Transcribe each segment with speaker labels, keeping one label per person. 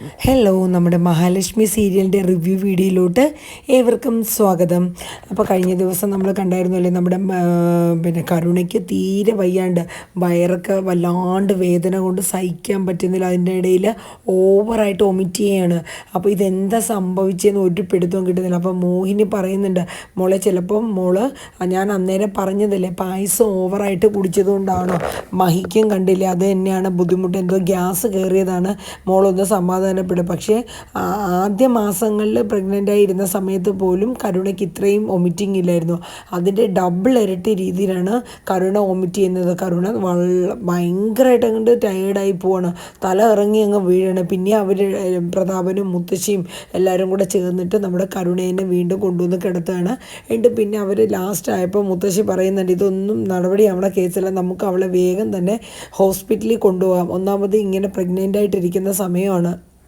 Speaker 1: Hello നമ്മുടെ മഹാലക്ഷ്മി സീരിയലിന്റെ review വീഡിയോയിലോട്ട് ഏവർക്കും സ്വാഗതം. അപ്പോൾ കഴിഞ്ഞ ദിവസം നമ്മൾ കണ്ടായിരുന്നല്ലേ നമ്മുടെ പിന്നെ കരുണയ്ക്ക് തീരെ വയ്യാണ്ട് വയറൊക്കെ വല്ലാണ്ട് വേദന കൊണ്ട് സഹിക്കാൻ പറ്റുന്നില്ല. അതിന്റെ ഇടയിൽ ഓവറായിട്ട് ഒമിറ്റ് ചെയ്യാണ്. അപ്പോൾ ഇതെന്താ സംഭവിച്ചതെന്ന് ഒരു പിടുത്തവും കിട്ടുന്നില്ല. അപ്പോൾ മോഹിനി പറയുന്നുണ്ട് മോളെ ചിലപ്പം മോൾ ഞാൻ അന്നേരം പറഞ്ഞതല്ലേ പായസം ഓവറായിട്ട് കുടിച്ചതുകൊണ്ടാണോ? മഹിക്കും കണ്ടില്ല അത് തന്നെയാണ് ബുദ്ധിമുട്ട്. എന്തോ ഗ്യാസ് കയറിയതാണ് മോളൊന്ന് സമാധാനപ്പെടും പക്ഷേ ആദ്യ മാസങ്ങളിൽ പ്രഗ്നന്റ് ആയിരുന്ന സമയത്ത് പോലും കരുണയ്ക്ക് ഇത്രയും ഒമിറ്റിംഗ് ഇല്ലായിരുന്നു. അതിന്റെ ഡബിൾ ഇരട്ടി രീതിയിലാണ് കരുണ ഒമിറ്റ് ചെയ്യുന്നത്. കരുണ വള ഭയങ്കരമായിട്ട് അങ്ങോട്ട് ടയേർഡായി പോവാണ്. തല ഇറങ്ങി അങ്ങ് വീഴാണ്. പിന്നെ അവർ പ്രതാപനും മുത്തശ്ശിയും എല്ലാവരും കൂടെ ചേർന്നിട്ട് നമ്മുടെ കരുണേനെ വീണ്ടും കൊണ്ടുവന്ന് കിടത്തുകയാണ്. എന്നിട്ട് പിന്നെ അവർ ലാസ്റ്റ് ആയപ്പോൾ മുത്തശ്ശി പറയുന്നുണ്ട് ഇതൊന്നും നടപടി നമ്മുടെ കേസില്ല. നമുക്ക് അവളെ വേഗം തന്നെ ഹോസ്പിറ്റലിൽ കൊണ്ടുപോകാം. ഒന്നാമത് ഇങ്ങനെ പ്രഗ്നന്റ് ആയിട്ടിരിക്കുന്ന സമയമാണ്.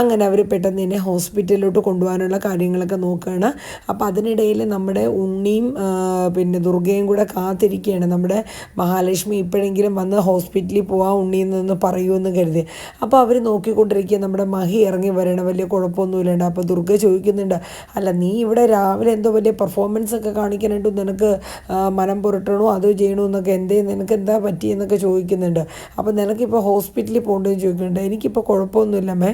Speaker 1: അങ്ങനെ അവർ പെട്ടെന്ന് തന്നെ ഹോസ്പിറ്റലിലോട്ട് കൊണ്ടുപോകാനുള്ള കാര്യങ്ങളൊക്കെ നോക്കുകയാണ്. അപ്പോൾ അതിനിടയിൽ നമ്മുടെ ഉണ്ണിയും പിന്നെ ദുർഗയും കൂടെ കാത്തിരിക്കുകയാണ്. നമ്മുടെ മഹാലക്ഷ്മി ഇപ്പോഴെങ്കിലും വന്ന് ഹോസ്പിറ്റലിൽ പോകാൻ ഉണ്ണിയിൽ നിന്ന് പറയുമെന്ന് കരുതി. അപ്പോൾ അവർ നോക്കിക്കൊണ്ടിരിക്കുക നമ്മുടെ മഹി ഇറങ്ങി വരണം വലിയ കുഴപ്പമൊന്നുമില്ലാണ്ട്. അപ്പോൾ ദുർഗ ചോദിക്കുന്നുണ്ട് അല്ല നീ ഇവിടെ രാവിലെ എന്തോ വലിയ പെർഫോമൻസ് ഒക്കെ കാണിക്കാനായിട്ട് നിനക്ക് മനം പുരട്ടണോ? അതോ ചെയ്യണോ എന്നൊക്കെ എന്തേ നിനക്ക് എന്താ പറ്റിയെന്നൊക്കെ ചോദിക്കുന്നുണ്ട്. അപ്പോൾ നിനക്കിപ്പോൾ ഹോസ്പിറ്റലിൽ പോകേണ്ടതെന്ന് ചോദിക്കുന്നുണ്ട്. എനിക്കിപ്പോൾ കുഴപ്പമൊന്നുമില്ല മേ.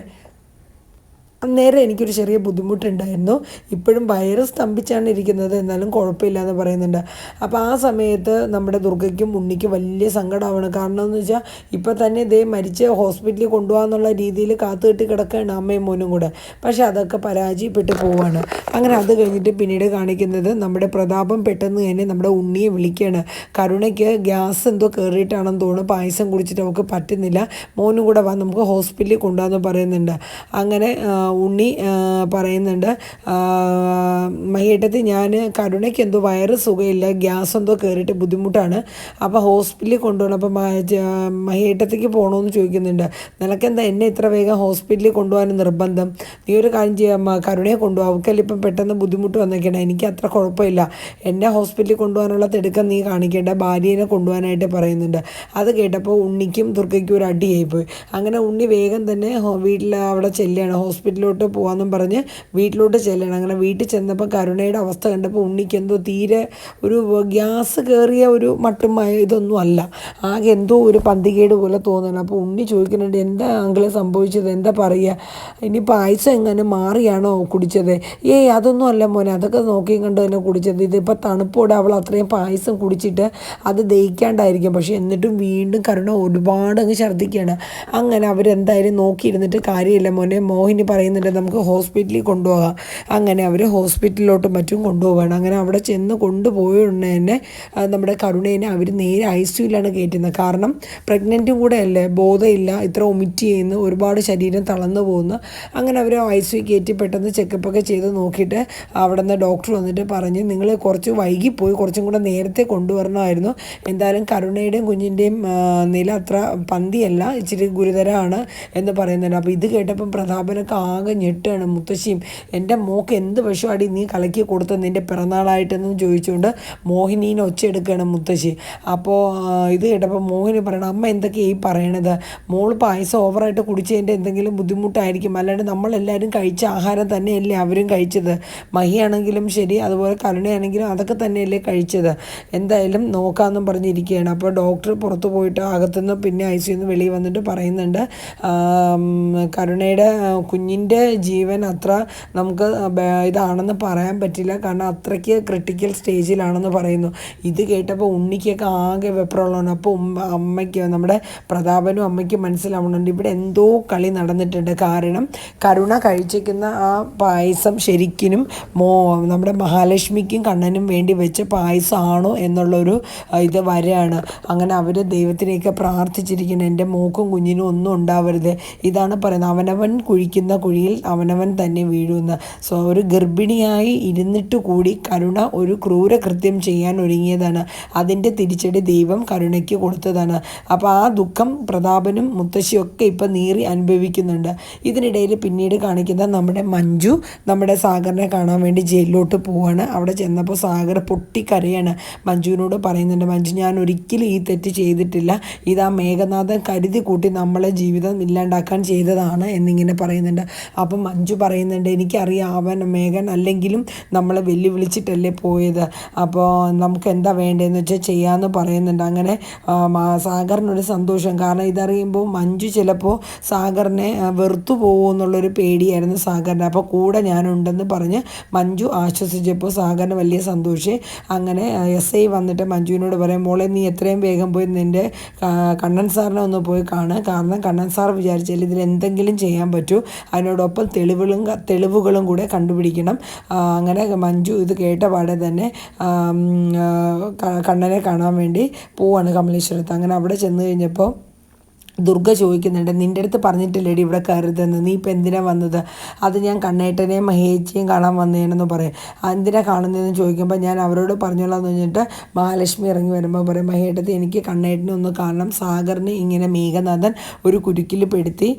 Speaker 1: അന്നേരം എനിക്കൊരു ചെറിയ ബുദ്ധിമുട്ടുണ്ടായിരുന്നു. ഇപ്പോഴും വയറ് സ്തംഭിച്ചാണ് ഇരിക്കുന്നത്. എന്നാലും കുഴപ്പമില്ല എന്ന് പറയുന്നുണ്ട്. അപ്പോൾ ആ സമയത്ത് നമ്മുടെ ദുർഗയ്ക്കും ഉണ്ണിക്കും വലിയ സങ്കടമാണ് കാരണം എന്ന് വെച്ചാൽ ഇപ്പോൾ തന്നെ ഇതേ മരിച്ച് ഹോസ്പിറ്റലിൽ കൊണ്ടുപോകാന്നുള്ള രീതിയിൽ കാത്തു കെട്ടി കിടക്കുകയാണ് അമ്മയും മോനും കൂടെ. പക്ഷേ അതൊക്കെ പരാജയപ്പെട്ട് പോവാണ്. അങ്ങനെ അത് കഴിഞ്ഞിട്ട് പിന്നീട് കാണിക്കുന്നത് നമ്മുടെ പ്രതാപം പെട്ടെന്ന് തന്നെ നമ്മുടെ ഉണ്ണിയെ വിളിക്കുകയാണ്. കരുണയ്ക്ക് ഗ്യാസ് എന്തോ കയറിയിട്ടാണെന്ന് തോന്നുന്നു. പായസം കുടിച്ചിട്ട് അവൾക്ക് പറ്റുന്നില്ല. മോനും കൂടെ വാ നമുക്ക് ഹോസ്പിറ്റലിൽ കൊണ്ടുപോകാമെന്ന് പറയുന്നുണ്ട്. അങ്ങനെ ഉണ്ണി പറയുന്നുണ്ട്. മഹിയേട്ടത്തിൽ ഞാൻ കരുണയ്ക്ക് എന്തോ വയറ് സുഖമില്ല ഗ്യാസ് എന്തോ കയറിയിട്ട് ബുദ്ധിമുട്ടാണ്. അപ്പോൾ ഹോസ്പിറ്റലിൽ കൊണ്ടുപോകണം. അപ്പോൾ മഹിയേട്ടത്തേക്ക് പോകണമെന്ന് ചോദിക്കുന്നുണ്ട്. നിനക്കെന്താ എന്നെ ഇത്ര വേഗം ഹോസ്പിറ്റലിൽ കൊണ്ടുപോകാൻ നിർബന്ധം? നീ ഒരു കാര്യം ചെയ്യാം കരുണയെ കൊണ്ടുപോകും. അവൾക്കല്ല ഇപ്പം പെട്ടെന്ന് ബുദ്ധിമുട്ട് വന്നേക്കണേ. എനിക്ക് അത്ര കുഴപ്പമില്ല. എന്നെ ഹോസ്പിറ്റലിൽ കൊണ്ടുപോകാനുള്ള തിടുക്കം നീ കാണിക്കേണ്ട. ഭാര്യനെ കൊണ്ടുപോകാനായിട്ട് പറയുന്നുണ്ട്. അത് കേട്ടപ്പോൾ ഉണ്ണിക്കും ദുർഗയ്ക്കും ഒരു അടിയായിപ്പോയി. അങ്ങനെ ഉണ്ണി വേഗം തന്നെ വീട്ടിൽ അവിടെ ചെല്ലുകയാണ്. ഹോസ്പിറ്റലിലോട്ട് പോകാമെന്നും പറഞ്ഞ് വീട്ടിലോട്ട് ചെല്ലണം. അങ്ങനെ വീട്ടിൽ ചെന്നപ്പോൾ കരുണയുടെ അവസ്ഥ കണ്ടപ്പോൾ ഉണ്ണിക്ക് എന്തോ തീരെ ഒരു ഗ്യാസ് കയറിയ ഒരു മട്ടുമായ മയ- ഇതൊന്നും അല്ല. ആകെ എന്തോ ഒരു പന്തികേട് പോലെ തോന്നണം. അപ്പോൾ ഉണ്ണി ചോദിക്കുന്നുണ്ട് എന്താ അങ്കിളെ സംഭവിച്ചത്? എന്താ പറയുക? ഇനി പായസം എങ്ങനെ മാറിയാണോ കുടിച്ചത്? ഏയ് അതൊന്നും അല്ല മോനെ. അതൊക്കെ നോക്കി കണ്ട് തന്നെ കുടിച്ചത്. ഇതിപ്പോൾ തണുപ്പോടെ അവൾ അത്രയും പായസം കുടിച്ചിട്ട് അത് ദഹിക്കാണ്ടായിരിക്കും. പക്ഷേ എന്നിട്ടും വീണ്ടും കരുണ ഒരുപാട് അങ്ങ് ഛർദ്ദിക്കുകയാണ്. അങ്ങനെ അവരെന്തായാലും നോക്കിയിരുന്നിട്ട് കാര്യമില്ല മോനെ. മോഹിനി പറയുന്നുണ്ട് നമുക്ക് ഹോസ്പിറ്റലിൽ കൊണ്ടുപോകാം. അങ്ങനെ അവർ ഹോസ്പിറ്റലിലോട്ട് മറ്റും കൊണ്ടുപോവുകയാണ്. അങ്ങനെ അവിടെ ചെന്ന് കൊണ്ടുപോയ ഉടനെ തന്നെ നമ്മുടെ കരുണേനെ അവർ നേരെ ഐ സിയുലാണ് കയറ്റുന്നത്. കാരണം പ്രഗ്നന്റും കൂടെ അല്ലേ? ബോധമില്ല. ഇത്ര ഒമിറ്റ് ചെയ്യുന്നു. ഒരുപാട് ശരീരം തളർന്നു പോകുന്നു. അങ്ങനെ അവർ ഐ സി കയറ്റി പെട്ടെന്ന് ചെക്കപ്പൊക്കെ ചെയ്ത് നോക്കിയിട്ട് അവിടെ നിന്ന് ഡോക്ടർ വന്നിട്ട് പറഞ്ഞ് നിങ്ങൾ കുറച്ച് വൈകിപ്പോയി. കുറച്ചും കൂടെ നേരത്തെ കൊണ്ടുവരണമായിരുന്നു. എന്തായാലും കരുണയുടെയും കുഞ്ഞിന്റെയും നില അത്ര പന്തിയല്ല. ഇച്ചിരി ഗുരുതരമാണ് എന്ന് പറയുന്നുണ്ട്. അപ്പോൾ ഇത് കേട്ടപ്പം പ്രതാപനൊക്കെ ആകെ ഞെട്ടാണ് മുത്തശ്ശിയും. എന്റെ മോക്ക് എന്ത് വിഷമാടി നീ കലക്കി കൊടുത്ത നിന്റെ പിറന്നാളായിട്ടെന്നും ചോദിച്ചുകൊണ്ട് മോഹിനീനെ ഒച്ചയെടുക്കുകയാണ് മുത്തശ്ശി. അപ്പോൾ ഇത് കേട്ടപ്പോൾ മോഹിനി പറയണം അമ്മ എന്തൊക്കെയാണ് ഈ പറയണത്? മോൾ പായസം ഓവറായിട്ട് കുടിച്ചതിന്റെ എന്തെങ്കിലും ബുദ്ധിമുട്ടായിരിക്കും. അല്ലാണ്ട് നമ്മളെല്ലാവരും കഴിച്ച ആഹാരം തന്നെയല്ലേ അവരും കഴിച്ചത്. മഹിയാണെങ്കിലും ശരി അതുപോലെ കരുണയാണെങ്കിലും അതൊക്കെ തന്നെയല്ലേ കഴിച്ചത്. എന്തായാലും നോക്കാമെന്നും പറഞ്ഞിരിക്കുകയാണ്. അപ്പോൾ ഡോക്ടർ പുറത്തു പോയിട്ട് അകത്തുനിന്ന് പിന്നെ ഐ നിന്ന് വെളിയിൽ വന്നിട്ട് പറയുന്നുണ്ട് കരുണയുടെ ആ, കുഞ്ഞിന്റെ ജീവൻ അത്ര നമുക്ക് ഇതാണെന്ന് പറയാൻ പറ്റില്ല. കാരണം അത്രയ്ക്ക് ക്രിട്ടിക്കൽ സ്റ്റേജിലാണെന്ന് പറയുന്നു. ഇത് കേട്ടപ്പോൾ ഉണ്ണിക്കൊക്കെ ആകെ വെപ്രമുള്ളതാണ് അപ്പോൾ അമ്മയ്ക്ക് നമ്മുടെ പ്രതാപനും അമ്മയ്ക്കും മനസ്സിലാവുന്നുണ്ട്. ഇവിടെ എന്തോ കളി നടന്നിട്ടുണ്ട്. കാരണം കരുണ കഴിച്ചിരിക്കുന്ന ആ പായസം ശരിക്കും മോ നമ്മുടെ മഹാലക്ഷ്മിക്കും കണ്ണനും വേണ്ടി വെച്ച പായസമാണോ എന്നുള്ളൊരു ഇത് വരെയാണ്. അങ്ങനെ അവർ ദൈവത്തിനെയൊക്കെ പ്രാർത്ഥിച്ചിരിക്കുന്നത് എന്റെ മോക്കും കുഞ്ഞിനും ഒന്നും ഉണ്ടാവരുത്. ഇതാണ് പറയുന്നത്. അവനവൻ കുഴിക്കുന്ന കുഴി കുഴിയിൽ അവനവൻ തന്നെ വീഴുന്ന. സോ ഒരു ഗർഭിണിയായി ഇരുന്നിട്ട് കൂടി കരുണ ഒരു ക്രൂരകൃത്യം ചെയ്യാൻ ഒരുങ്ങിയതാണ്. അതിന്റെ തിരിച്ചടി ദൈവം കരുണയ്ക്ക് കൊടുത്തതാണ്. അപ്പോൾ ആ ദുഃഖം പ്രതാപനും മുത്തശ്ശിയും ഒക്കെ ഇപ്പം നീറി അനുഭവിക്കുന്നുണ്ട്. ഇതിനിടയിൽ പിന്നീട് കാണിക്കുന്ന നമ്മുടെ മഞ്ജു നമ്മുടെ സാഗറിനെ കാണാൻ വേണ്ടി ജയിലിലോട്ട് പോവാണ്. അവിടെ ചെന്നപ്പോൾ സാഗർ പൊട്ടിക്കരയാണ്. മഞ്ജുവിനോട് പറയുന്നുണ്ട് മഞ്ജു ഞാൻ ഒരിക്കലും ഈ തെറ്റ് ചെയ്തിട്ടില്ല. ഇത് ആ മേഘനാഥൻ കരുതി കൂട്ടി നമ്മളെ ജീവിതം ഇല്ലാണ്ടാക്കാൻ ചെയ്തതാണ് എന്നിങ്ങനെ പറയുന്നുണ്ട്. അപ്പം മഞ്ജു പറയുന്നുണ്ട് എനിക്കറിയാം അവൻ മേഘൻ അല്ലെങ്കിലും നമ്മളെ വെല്ലുവിളിച്ചിട്ടല്ലേ പോയത്. അപ്പോൾ നമുക്ക് എന്താ വേണ്ടതെന്ന് വെച്ചാൽ ചെയ്യാമെന്ന് പറയുന്നുണ്ട്. അങ്ങനെ സാഗറിനൊരു സന്തോഷം. കാരണം ഇതറിയുമ്പോൾ മഞ്ജു ചിലപ്പോൾ സാഗറിനെ വെറുത്തു പോകുമോ എന്നുള്ളൊരു പേടിയായിരുന്നു സാഗറിന്. അപ്പോൾ കൂടെ ഞാനുണ്ടെന്ന് പറഞ്ഞ് മഞ്ജു ആശ്വസിച്ചപ്പോൾ സാഗറിന് വലിയ സന്തോഷേ. അങ്ങനെ എസ് ഐ വന്നിട്ട് മഞ്ജുവിനോട് പറയും മോളെ നീ എത്രയും വേഗം പോയി നിന്റെ കണ്ണൻ സാറിനെ ഒന്ന് പോയി കാണുക. കാരണം കണ്ണൻ സാർ വിചാരിച്ചാൽ ഇതിൽ എന്തെങ്കിലും ചെയ്യാൻ പറ്റൂ. അതിനോടൊപ്പം തെളിവുകളും തെളിവുകളും കൂടെ കണ്ടുപിടിക്കണം. അങ്ങനെ മഞ്ജു ഇത് കേട്ട പാടെ തന്നെ കണ്ണനെ കാണാൻ വേണ്ടി പോവാണ് കമലേശ്വരത്ത്. അങ്ങനെ അവിടെ ചെന്ന് കഴിഞ്ഞപ്പോൾ ദുർഗ ചോദിക്കുന്നുണ്ട് നിന്റെ അടുത്ത് പറഞ്ഞിട്ടില്ലേടി ഇവിടെ കയറരുതെന്ന് നീ ഇപ്പം എന്തിനാ വന്നത്? അത് ഞാൻ കണ്ണേട്ടനെയും മഹേച്ചിയും കാണാൻ വന്നേണെന്ന് പറയും. എന്തിനാ കാണുന്നതെന്ന് ചോദിക്കുമ്പോൾ ഞാൻ അവരോട് പറഞ്ഞോളാം എന്ന് പറഞ്ഞിട്ട് മഹാലക്ഷ്മി ഇറങ്ങി വരുമ്പോൾ പറയും മഹേട്ടത്തെ എനിക്ക് കണ്ണേട്ടനെ ഒന്ന് കാണണം. സാഗറിനെ ഇങ്ങനെ മേഘനാഥൻ ഒരു കുരുക്കിൽ പെടുത്തി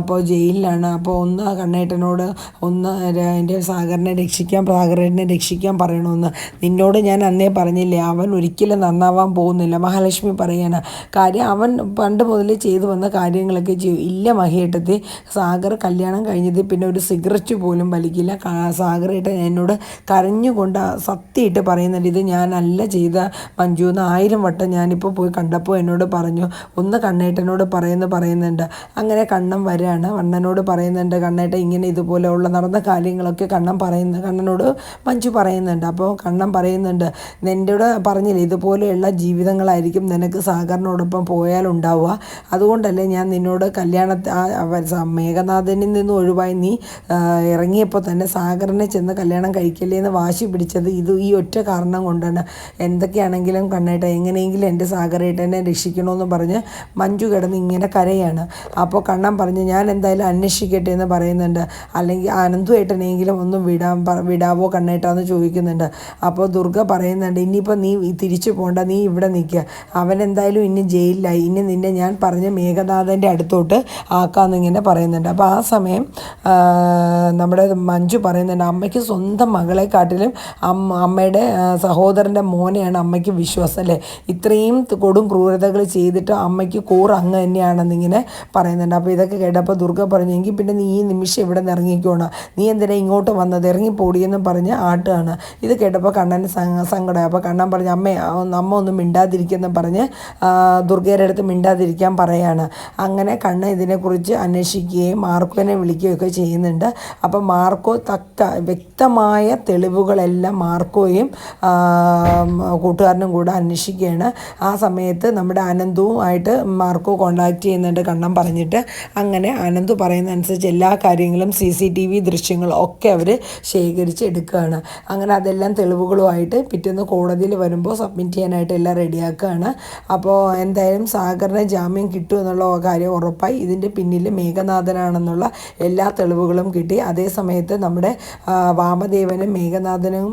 Speaker 1: അപ്പോൾ ജയിലിലാണ്. അപ്പോൾ ഒന്ന് കണ്ണേട്ടനോട് ഒന്ന് എന്റെ സാഗറിനെ രക്ഷിക്കാൻ സാഗരനെ രക്ഷിക്കാൻ പറയണമെന്ന് നിന്നോട് ഞാൻ അന്നേ പറഞ്ഞില്ലേ അവൻ ഒരിക്കലും നന്നാവാൻ പോകുന്നില്ല. മഹാലക്ഷ്മി പറയാണ് കാര്യം അവൻ പണ്ട് മുതലേ ചെയ്തു വന്ന കാര്യങ്ങളൊക്കെ ചെയ്യും ഇല്ല മഹിയേട്ടത്തി സാഗർ കല്യാണം കഴിഞ്ഞത് പിന്നെ ഒരു സിഗരറ്റ് പോലും വലിക്കില്ല. സാഗർ സാഗറേട്ടൻ എന്നോട് കരഞ്ഞുകൊണ്ട് സത്യമായിട്ട് പറയുന്നുണ്ട് ഇത് ഞാനല്ല ചെയ്ത മഞ്ജു എന്ന് ആയിരം വട്ടം ഞാനിപ്പോൾ പോയി കണ്ടപ്പോൾ എന്നോട് പറഞ്ഞു. ഒന്ന് കണ്ണേട്ടനോട് പറയുന്നു പറയുന്നുണ്ട്. അങ്ങനെ കണ്ണൻ വരാണ്. കണ്ണനോട് പറയുന്നുണ്ട് കണ്ണേട്ടൻ ഇങ്ങനെ ഇതുപോലെയുള്ള നടന്ന കാര്യങ്ങളൊക്കെ കണ്ണൻ പറയുന്നു കണ്ണനോട് മഞ്ജു പറയുന്നുണ്ട്. അപ്പോൾ കണ്ണൻ പറയുന്നുണ്ട് നിന്റെയോട് പറഞ്ഞില്ലേ ഇതുപോലെയുള്ള ജീവിതങ്ങളായിരിക്കും നിനക്ക് സാഗറിനോടൊപ്പം പോയാലുണ്ടാവുക. അതുകൊണ്ടല്ലേ ഞാൻ നിന്നോട് കല്യാണ മേഘനാഥനിൽ നിന്ന് ഒഴിവായി നീ ഇറങ്ങിയപ്പോൾ തന്നെ സാഗറിനെ ചെന്ന് കല്യാണം കഴിക്കല്ലേ എന്ന് വാശി പിടിച്ചത് ഇത് ഈ ഒറ്റ കാരണം കൊണ്ടാണ്. എന്തൊക്കെയാണെങ്കിലും കണ്ണേട്ട എങ്ങനെയെങ്കിലും എന്റെ സാഗറേട്ടനെ രക്ഷിക്കണമെന്ന് പറഞ്ഞ് മഞ്ജു കിടന്ന് ഇങ്ങനെ കരയാണ്. അപ്പോൾ കണ്ണൻ പറഞ്ഞ് ഞാൻ എന്തായാലും അന്വേഷിക്കട്ടെ എന്ന് പറയുന്നുണ്ട്. അല്ലെങ്കിൽ അനന്തുവേട്ടനെങ്കിലും ഒന്നും വിടാൻ വിടാവോ കണ്ണേട്ടാന്ന് ചോദിക്കുന്നുണ്ട്. അപ്പോൾ ദുർഗ പറയുന്നുണ്ട് ഇനിയിപ്പോൾ നീ തിരിച്ചു പോകണ്ട നീ ഇവിടെ നിൽക്കുക അവൻ എന്തായാലും ഇനി ജയിലിലായി. ഇനി നിന്നെ ഞാൻ പറഞ്ഞ മേഘനാഥന്റെ അടുത്തോട്ട് ആക്കാമെന്നിങ്ങനെ പറയുന്നുണ്ട്. അപ്പോൾ ആ സമയം നമ്മുടെ മഞ്ജു പറയുന്നുണ്ട് അമ്മയ്ക്ക് സ്വന്തം മകളെക്കാട്ടിലും അമ്മ അമ്മയുടെ സഹോദരന്റെ മോനെയാണ് അമ്മയ്ക്ക് വിശ്വാസം അല്ലേ? ഇത്രയും കൊടും ക്രൂരതകൾ ചെയ്തിട്ട് അമ്മയ്ക്ക് കൂറ് അങ്ങ് തന്നെയാണെന്നിങ്ങനെ പറയുന്നുണ്ട്. അപ്പോൾ ഇതൊക്കെ കേട്ടപ്പോൾ ദുർഗ പറഞ്ഞു എങ്കിൽ പിന്നെ നീ ഈ നിമിഷം ഇവിടെ നിന്ന് ഇറങ്ങിക്കോണം. നീ എന്തിനാ ഇങ്ങോട്ട് വന്നത്? ഇറങ്ങിപ്പോടിയെന്ന് പറഞ്ഞ് ആട്ടുകയാണ്. ഇത് കേട്ടപ്പോൾ കണ്ണന് സങ്കടം അപ്പോൾ കണ്ണൻ പറഞ്ഞു അമ്മേ അമ്മ ഒന്നും മിണ്ടാതിരിക്കുമെന്ന് പറഞ്ഞ് ദുർഗയുടെ അടുത്ത് മിണ്ടാതിരിക്കാൻ പറയാണ് അങ്ങനെ കണ്ണ് ഇതിനെക്കുറിച്ച് അന്വേഷിക്കുകയും മാർക്കോനെ വിളിക്കുകയൊക്കെ ചെയ്യുന്നുണ്ട്. അപ്പോൾ മാർക്കോ തക്ക വ്യക്തമായ തെളിവുകളെല്ലാം മാർക്കോയും കൂട്ടുകാരനും കൂടെ അന്വേഷിക്കുകയാണ്. ആ സമയത്ത് നമ്മുടെ അനന്തുവുമായിട്ട് മാർക്കോ കോണ്ടാക്ട് ചെയ്യുന്നുണ്ട് കണ്ണം പറഞ്ഞിട്ട്. അങ്ങനെ അനന്തു പറയുന്ന അനുസരിച്ച് എല്ലാ കാര്യങ്ങളും സി സി ടി വി ദൃശ്യങ്ങളും ഒക്കെ അവർ ശേഖരിച്ച് എടുക്കുകയാണ്. അങ്ങനെ അതെല്ലാം തെളിവുകളുമായിട്ട് പിറ്റേന്ന് കോടതിയിൽ വരുമ്പോൾ സബ്മിറ്റ് ചെയ്യാനായിട്ട് എല്ലാം റെഡിയാക്കുകയാണ് അപ്പോൾ എന്തായാലും സാഗറിന് ജാമ്യം കിട്ടും എന്നുള്ള കാര്യം ഉറപ്പായി. ഇതിന്റെ പിന്നിൽ മേഘനാഥനാണെന്നുള്ള എല്ലാ തെളിവുകളും കിട്ടി. അതേ സമയത്ത് നമ്മുടെ വാമദേവനും മേഘനാഥനും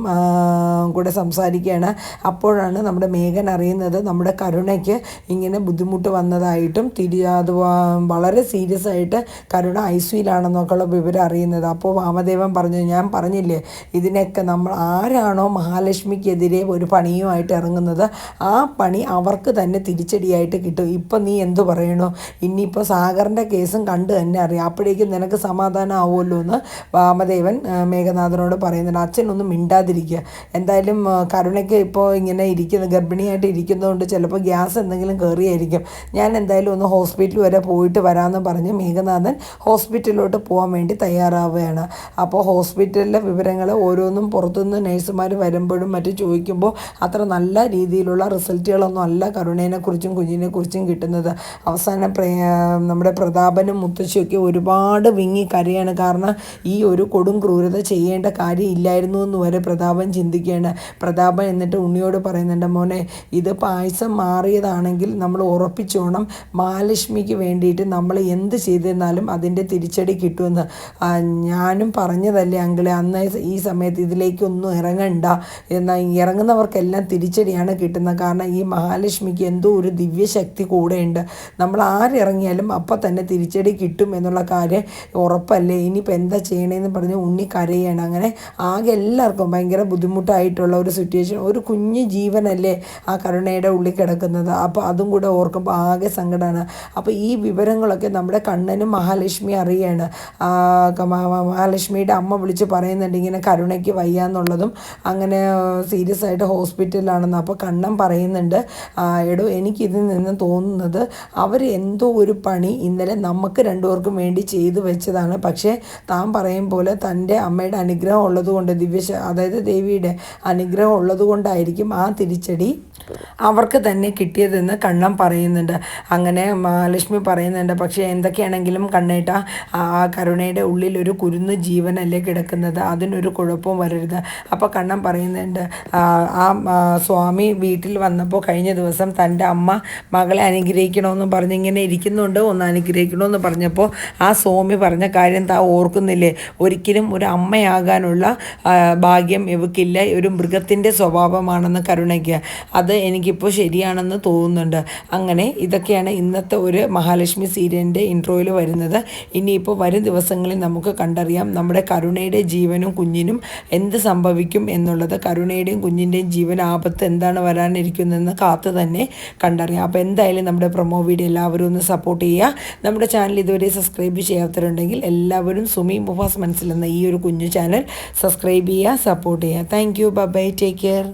Speaker 1: കൂടെ സംസാരിക്കുകയാണ്. അപ്പോഴാണ് നമ്മുടെ മേഘൻ അറിയുന്നത് നമ്മുടെ കരുണയ്ക്ക് ഇങ്ങനെ ബുദ്ധിമുട്ട് വന്നതായിട്ടും തിരി അത് വളരെ സീരിയസ് ആയിട്ട് കരുണ ഐ സിയിലാണെന്നൊക്കെയുള്ള വിവരം അറിയുന്നത്. അപ്പോൾ വാമദേവൻ പറഞ്ഞു ഞാൻ പറഞ്ഞില്ലേ ഇതിനൊക്കെ നമ്മൾ ആരാണോ മഹാലക്ഷ്മിക്കെതിരെ ഒരു പണിയുമായിട്ട് ഇറങ്ങുന്നത് ആ പണി അവർക്ക് തന്നെ തിരിച്ചടിയായിട്ട് കിട്ടും. ഇപ്പം നീ എന്തു പറയണോ? ഇനിയിപ്പോൾ സാഗറിന്റെ കേസും കണ്ട് തന്നെ അറിയാം. അപ്പോഴേക്കും നിനക്ക് സമാധാനം ആവുമല്ലോ എന്ന് വാമദേവൻ മേഘനാഥനോട് പറയുന്നുണ്ട്. അച്ഛനൊന്നും മിണ്ടാതിരിക്കുക എന്തായാലും കരുണയ്ക്ക് ഇപ്പോൾ ഇങ്ങനെ ഇരിക്കുന്ന ഗർഭിണിയായിട്ട് ഇരിക്കുന്നതുകൊണ്ട് ചിലപ്പോൾ ഗ്യാസ് എന്തെങ്കിലും കയറിയായിരിക്കും ഞാൻ എന്തായാലും ഒന്ന് ഹോസ്പിറ്റൽ വരെ പോയിട്ട് വരാമെന്ന് പറഞ്ഞ് മേഘനാഥൻ ഹോസ്പിറ്റലിലോട്ട് പോകാൻ വേണ്ടി തയ്യാറാവുകയാണ്. അപ്പോൾ ഹോസ്പിറ്റലിലെ വിവരങ്ങൾ ഓരോന്നും പുറത്തുനിന്ന് നഴ്സുമാർ വരുമ്പോഴും മറ്റും ചോദിക്കുമ്പോൾ അത്ര നല്ല രീതിയിലുള്ള റിസൾട്ടുകളൊന്നും അല്ല കരുണേനെക്കുറിച്ചും കുഞ്ഞിനെക്കുറിച്ചും കിട്ടുന്നത്. അവസാനം നമ്മുടെ പ്രതാപനും മുത്തശ്ശിയൊക്കെ ഒരുപാട് വിങ്ങി കരയാണ്. കാരണം ഈ ഒരു കൊടും ക്രൂരത ചെയ്യേണ്ട കാര്യം ഇല്ലായിരുന്നു എന്ന് വരെ പ്രതാപൻ ചിന്തിക്കുകയാണ്. പ്രതാപൻ എന്നിട്ട് ഉണ്ണിയോട് പറയുന്നുണ്ട് മോനെ ഇത് പായസം മാറിയതാണെങ്കിൽ നമ്മൾ ഉറപ്പിച്ചോണം. മഹാലക്ഷ്മിക്ക് വേണ്ടിയിട്ട് നമ്മൾ എന്ത് ചെയ്തിരുന്നാലും അതിന്റെ തിരിച്ചടി കിട്ടുമെന്ന്. ഞാനും പറഞ്ഞതല്ലേ അങ്കിളെ അന്ന് ഈ സമയത്ത് ഇതിലേക്കൊന്നും ഇറങ്ങണ്ട. എന്നാൽ ഇറങ്ങുന്നവർക്കെല്ലാം തിരിച്ചടിയാണ് കിട്ടുന്നത്. കാരണം ഈ മഹാലക്ഷ്മിക്ക് എന്തോ ഒരു ദിവ്യശക്തി കൂടെയുണ്ട്. നമ്മൾ ആരിറങ്ങിയാലും അപ്പം തന്നെ തിരിച്ചടി കിട്ടും എന്നുള്ള കാര്യം ഉറപ്പല്ലേ? ഇനിയിപ്പോൾ എന്താ ചെയ്യണേന്ന് പറഞ്ഞ് ഉണ്ണി കരയാണ്. അങ്ങനെ ആകെ എല്ലാവർക്കും ഭയങ്കര ബുദ്ധിമുട്ടായിട്ടുള്ള ഒരു സിറ്റുവേഷൻ ഒരു കുഞ്ഞ് ജീവനല്ലേ ആ കരുണയുടെ ഉള്ളിൽ കിടക്കുന്നത്. അപ്പോൾ അതും കൂടെ ഓർക്കുമ്പോൾ ആകെ സങ്കടമാണ് അപ്പോൾ ഈ വിവരങ്ങളൊക്കെ നമ്മുടെ കണ്ണനും മഹാലക്ഷ്മി അറിയാണ്. ആ, മഹാലക്ഷ്മിയുടെ അമ്മ വിളിച്ച് പറയുന്നുണ്ട് ഇങ്ങനെ കരുണയ്ക്ക് വയ്യാന്നുള്ളതും അങ്ങനെ സീരിയസ് ആയിട്ട് ഹോസ്പിറ്റലിലാണെന്ന് അപ്പോൾ കണ്ണൻ പറയുന്നുണ്ട്. "ആ, എടോ എനിക്കിതിൽ നിന്ന് തോന്നുന്നത് അവർ എന്തോ ഒരു പണി ഇന്നലെ നമുക്ക് രണ്ടുപേർക്കും വേണ്ടി ചെയ്തു വെച്ചതാണ്. പക്ഷേ താൻ പറയും പോലെ തന്റെ അമ്മയുടെ അനുഗ്രഹം ഉള്ളതുകൊണ്ട് ദിവ്യശ അതായത് ദേവിയുടെ അനുഗ്രഹം ഉള്ളതുകൊണ്ടായിരിക്കും ആ തിരിച്ചടി അവർക്ക് തന്നെ കിട്ടിയതെന്ന് കണ്ണൻ പറയുന്നുണ്ട്. അങ്ങനെ മഹാലക്ഷ്മി പറയുന്നുണ്ട്. പക്ഷേ എന്തൊക്കെയാണെങ്കിലും കണ്ണേട്ട ആ കരുണയുടെ ഉള്ളിൽ ഒരു കുരുന്ന് ജീവനല്ലേ കിടക്കുന്നത്? അതിനൊരു കുഴപ്പവും വരരുത്. അപ്പോൾ കണ്ണൻ പറയുന്നുണ്ട് ആ, സ്വാമി വീട്ടിൽ വന്നപ്പോൾ കഴിഞ്ഞ ദിവസം തന്റെ അമ്മ മകളെ അനുഗ്രഹിക്കണമെന്ന് പറഞ്ഞ് ഇങ്ങനെ ഇരിക്കുന്നുണ്ട് ഒന്ന് അനുഗ്രഹിക്കണമെന്ന് പറഞ്ഞപ്പോൾ ആ സ്വാമി പറഞ്ഞ കാര്യം താ ഓർക്കുന്നില്ലേ? ഒരിക്കലും ഒരു അമ്മയാകാനുള്ള ഭാഗ്യം ഇവക്കില്ല. ഒരു മൃഗത്തിന്റെ സ്വഭാവമാണെന്ന് കരുണയ്ക്ക്. അത് എനിക്കിപ്പോൾ ശരിയാണെന്ന് തോന്നുന്നുണ്ട്. അങ്ങനെ ഇതൊക്കെയാണ് ഇന്നത്തെ ഒരു മഹാലക്ഷ്മി സീരിയലിന്റെ ഇൻട്രോയിൽ വരുന്നത്. ഇനിയിപ്പോൾ വരും ദിവസങ്ങളിൽ നമുക്ക് കണ്ടറിയാം നമ്മുടെ കരുണയുടെ ജീവനും കുഞ്ഞിനും എന്ത് സംഭവിക്കും എന്നുള്ളത്. കരുണയുടെയും കുഞ്ഞിന്റെയും ജീവൻ ആപത്ത് എന്താണ് വരാനിരിക്കുന്നതെന്ന് കാത്തു തന്നെ കണ്ടറിയാം. അപ്പോൾ എന്തായാലും നമ്മുടെ പ്രൊമോ വീഡിയോ എല്ലാവരും ഒന്ന് സപ്പോർട്ട് ചെയ്യുക. നമ്മുടെ ചാനൽ ഇതുവരെ സബ്സ്ക്രൈബ് ചെയ്യാത്തവരുണ്ടെങ്കിൽ എല്ലാവരും സുമി മുഫാസ് മനസ്സിലെന്ന ഈ ഒരു കുഞ്ഞു ചാനൽ സബ്സ്ക്രൈബ് ചെയ്യുക സപ്പോർട്ട് ചെയ്യുക. Thank you bye take care